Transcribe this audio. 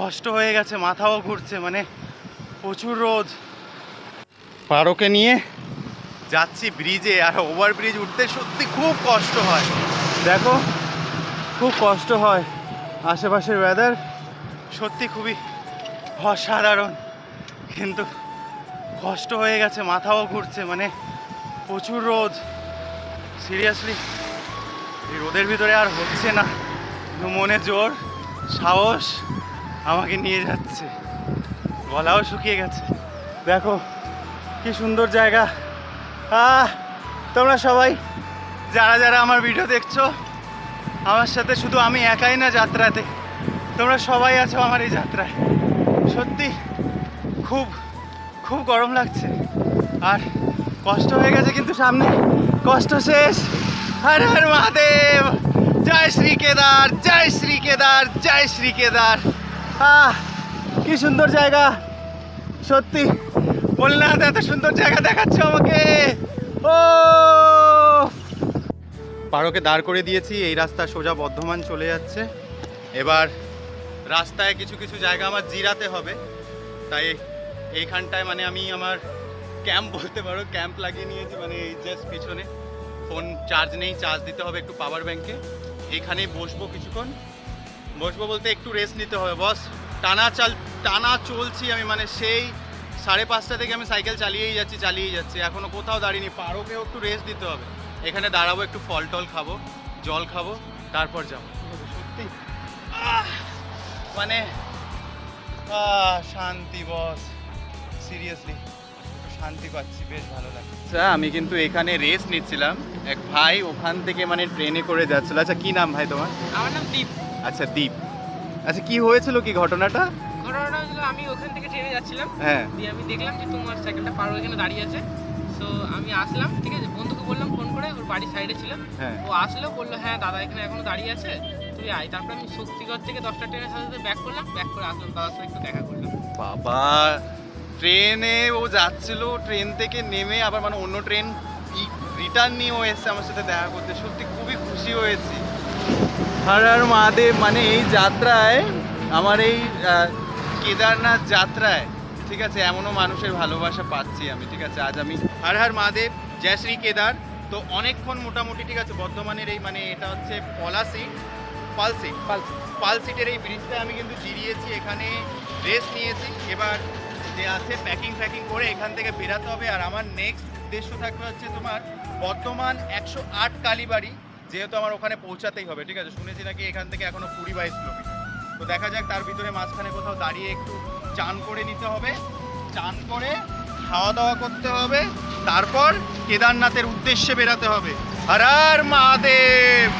কষ্ট হয়ে গেছে মাথাও ঘুরছে মানে প্রচুর রোদ। পারোকে নিয়ে? যাচ্ছি ব্রিজে আর ওভার ব্রিজ উঠতে সত্যি খুব কষ্ট হয়। দেখো খুব কষ্ট হয় আশেপাশের ওয়েদার সত্যি খুবই অসাধারণ কিন্তু কষ্ট হয়ে গেছে মাথাও ঘুরছে মানে প্রচুর রোদ। সিরিয়াসলি এই রোদের ভিতরে আর হচ্ছে না। মনে জোর সাহস। আমাকে নিয়ে যাচ্ছে। গলাও শুকিয়ে গেছে। দেখো, কি সুন্দর জায়গা। তোমরা সবাই, যারা যারা আমার ভিডিও দেখছ, আমার সাথে শুধু আমি একাই না যাত্রাতে, তোমরা সবাই আছো আমার এই যাত্রায়। সত্যি, খুব খুব গরম লাগছে। আর কষ্ট হয়ে গেছে কিন্তু সামনে। কষ্ট শেষ। হর হর মহাদেব। জয় শ্রী কেদার জয় শ্রী কেদার জয় শ্রী কেদার কি সুন্দর জায়গা। সত্যি বললাম এত সুন্দর জায়গা দেখাচ্ছ আমাকে। ও! পারোকে দাঁড় করে দিয়েছি, এই রাস্তা সোজা বর্ধমান চলে যাচ্ছে। এবার রাস্তায় কিছু কিছু জায়গা আমার জিরাতে হবে। তাই এইখানটায় মানে আমি আমার ক্যাম্প বলতে পারো, ক্যাম্প লাগিয়ে নিয়েছি মানে এই জাস্ট পিছনে। ফোন চার্জ নেই চার্জ দিতে হবে একটু পাওয়ার ব্যাংকে এইখানেই বসবো কিছুক্ষণ। বসবো বলতে একটু রেস্ট নিতে হবে বস টানা চাল টানা চলছি আমি মানে সেই সাড়ে পাঁচটা থেকে আমি সাইকেল চালিয়েই যাচ্ছি চালিয়েই যাচ্ছি। এখনও কোথাও দাঁড়িয়ে নি পারোকেও একটু রেস্ট দিতে হবে। এখানে দাঁড়াবো একটু ফল টল খাব জল খাব তারপর যাব। সত্যি? মানে শান্তি বস সিরিয়াসলি শান্তি পাচ্ছি বেশ ভালো লাগছে। আচ্ছা আমি কিন্তু এখানে রেস্ট নিচ্ছিলাম। এক ভাই ওখান থেকে মানে ট্রেনে করে যাচ্ছিল। আচ্ছা কি নাম ভাই তোমার? আমার নাম দীপ। আচ্ছা দীপ। আচ্ছা কি হয়েছিল কি ঘটনাটা? ঘটনাটা হলো আমি ওখান থেকে ট্রেনে যাচ্ছিলাম। হ্যাঁ। দিয়ে আমি দেখলাম যে তোমার সাইকেলটা পারো এখানে দাঁড়িয়ে আছে। সো আমি আসলাম ঠিক আছে? বন্ধুকে বললাম ফোন করে ওর বাড়ির সাইডে ছিল। হ্যাঁ। ও আসলো বলল হ্যাঁ দাদা এখানে এখনও দাঁড়িয়ে আছে। তুই আয়। তারপর আমি শক্তিগড় থেকে দশটা ট্রেনের সাথে সাথে ব্যাক করলাম। ব্যাক করে আসলাম দাদার সাথে একটু দেখা করলাম। বাবা ট্রেনে ও যাচ্ছিল ট্রেন থেকে নেমে আবার মানে অন্য ট্রেন রিটার্ন নিয়ে ও এসছে আমার সাথে দেখা করতে। সত্যি খুবই খুশি হয়েছি। হর হর মহাদেব মানে এই যাত্রায় আমার এই কেদারনাথ যাত্রায় ঠিক আছে এমনও মানুষের ভালোবাসা পাচ্ছি আমি ঠিক আছে আজ আমি হর হর মহাদেব জয় শ্রী কেদার। তো অনেকক্ষণ মোটামুটি ঠিক আছে বর্ধমানের এই মানে এটা হচ্ছে পলাশি পালসি পাল সিটের এই ব্রিজটা আমি কিন্তু জিরিয়েছি এখানে রেস্ট নিয়েছি। এবার যে আছে প্যাকিং ফ্যাকিং করে এখান থেকে বেরাতে হবে। আর আমার নেক্সট উদ্দেশ্য থাকবে হচ্ছে তোমার বর্তমান একশো আট কালীবাড়ি। যেহেতু আমার ওখানে পৌঁছাতেই হবে, ঠিক আছে? শুনেছি নাকি এখান থেকে এখনও কুড়ি বাইশ কিলোমিটার। তো দেখা যাক, তার ভিতরে মাঝখানে কোথাও দাঁড়িয়ে একটু চান করে নিতে হবে। চান করে খাওয়া দাওয়া করতে হবে। তারপর কেদারনাথের উদ্দেশ্যে বেরাতে হবে। আর আর মহাদেব!